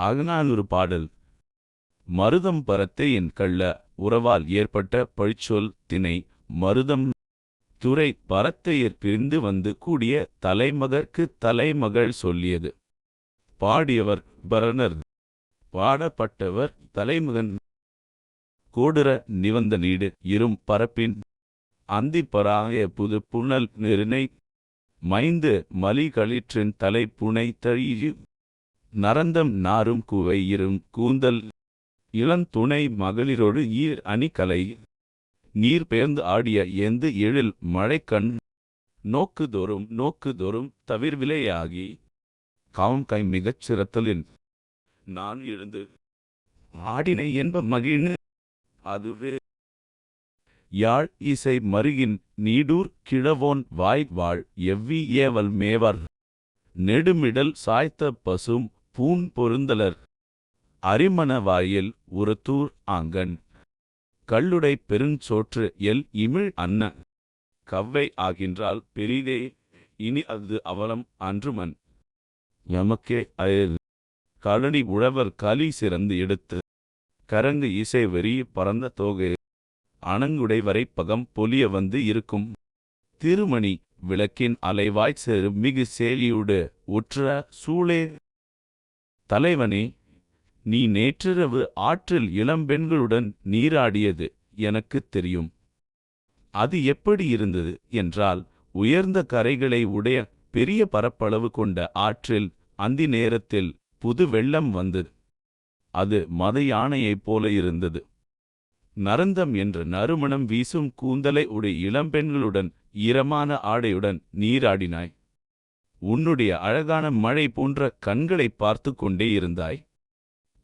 அகநானூறு பாடல். மருதம் பரத்தை என் கள்ள உறவால் ஏற்பட்ட பழிச்சொல் தினை மருதம் துறை பரத்தையர் பிரிந்து வந்து கூடிய தலைமகற்கு தலைமகள் சொல்லியது. பாடியவர் பரணர். பாடப்பட்டவர் தலைமகன். கோடுற நிவந்த நீடு இரும் பரப்பின். அந்திப்பராய புது புனல் நெருனை மைந்து மலிகளிற்றின் தலை புனை தழியு நரந்தம் நாரும் குவை இரும் கூந்தல் இளந்துணை மகளிரொடு ஈர் அணி கலை. நீர் பெயர்ந்து ஆடிய எந்து எழில் மழைக்கண் நோக்குதோறும் நோக்குதோறும் தவிர்விலையாகி காவம் கை மிகச் சிறத்தலின் நான் எழுந்து ஆடினை என்ப மகிழ்ந்து அதுவே. யாழ் இசை மருகின் நீடூர் கிழவோன் வாய் வாழ் எவ்வி ஏவல் மேவர் நெடுமிடல் சாய்த்த பசும் பூண் பொருந்தலர். அரிமண வாயில் உரத்தூர் ஆங்கன் கள்ளுடை பெருஞ்சோற்று எல் இமிழ் அன்ன. கவ்வை ஆகின்றால் பெரிதே இனி அது அவலம் அன்றுமன். எமக்கே அயல் கழனி உழவர் கலி சிறந்து எடுத்து. கரங்கு இசை வெறி பறந்த தோகை. அணங்குடை வரை பகம் பொலிய வந்து இருக்கும். திருமணி விளக்கின் அலைவாய்ச் செரு மிகு சேலியுடு உற்ற சூளே. தலைவனே நீ நேற்றிரவு ஆற்றில் இளம்பெண்களுடன் நீராடியது எனக்குத் தெரியும். அது எப்படி இருந்தது என்றால் உயர்ந்த கரைகளை உடைய பெரிய பரப்பளவு கொண்ட ஆற்றில் அந்தி நேரத்தில் புது வெள்ளம் வந்தது. அது மத யானையைப் போல இருந்தது. நரந்தம் என்ற நறுமணம் வீசும் கூந்தலை உடைய இளம்பெண்களுடன் ஈரமான ஆடையுடன் நீராடினாய். உன்னுடைய அழகான மழை போன்ற கண்களை பார்த்து கொண்டே இருந்தாய்.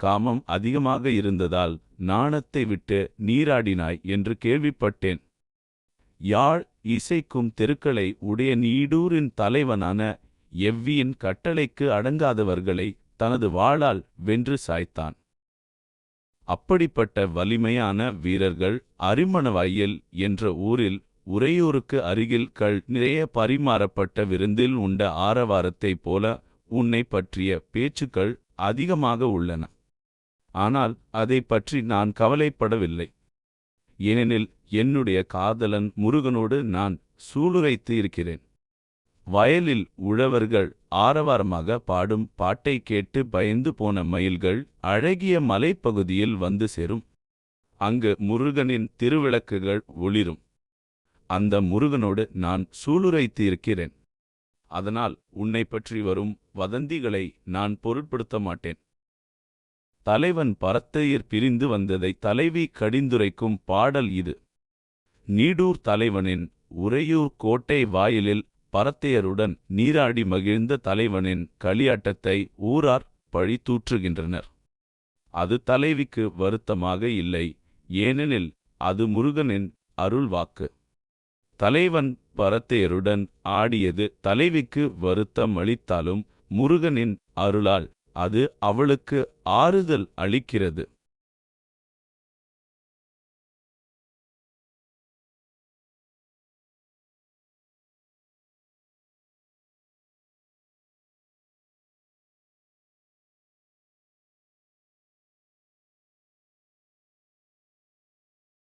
காமம் அதிகமாக இருந்ததால் நாணத்தை விட்டு நீராடினாய் என்று கேள்விப்பட்டேன். யாழ் இசைக்கும் தெருக்களை உடைய நீடூரின் தலைவனான எவ்வியின் கட்டளைக்கு அடங்காதவர்களை தனது வாளால் வென்று சாய்த்தான். அப்படிப்பட்ட வலிமையான வீரர்கள் அரிமணவாயில் என்ற ஊரில் உறையூருக்கு அருகில் கள் நிறைய பரிமாறப்பட்ட விருந்தில் உண்ட ஆரவாரத்தைப் போல உன்னை பற்றிய பேச்சுக்கள் அதிகமாக உள்ளன. ஆனால் அதை பற்றி நான் கவலைப்படவில்லை. ஏனெனில் என்னுடைய காதலன் முருகனோடு நான் சூளுரைத்து இருக்கிறேன் வயலில் உழவர்கள் ஆரவாரமாக பாடும் பாட்டை கேட்டு பயந்து போன மயில்கள் அழகிய மலைப்பகுதியில் வந்து சேரும். அங்கு முருகனின் திருவிளக்குகள் ஒளிரும். அந்த முருகனோடு நான் சூளுரைத்து இருக்கிறேன் அதனால் உன்னை பற்றி வரும் வதந்திகளை நான் பொருட்படுத்த மாட்டேன். தலைவன் பரத்தையர் பிரிந்து வந்ததை தலைவி கடிந்துரைக்கும் பாடல் இது. நீடூர் தலைவனின் உறையூர் கோட்டை வாயிலில் பரத்தையருடன் நீராடி மகிழ்ந்த தலைவனின் களியாட்டத்தை ஊரார் பழி தூற்றுகின்றனர் அது தலைவிக்கு வருத்தமாக இல்லை ஏனெனில் அது முருகனின் அருள் வாக்கு தலைவன் பரத்தேருடன் ஆடியது தலைவிக்கு வருத்தம் அளித்தாலும் முருகனின் அருளால் அது அவளுக்கு ஆறுதல் அளிக்கிறது.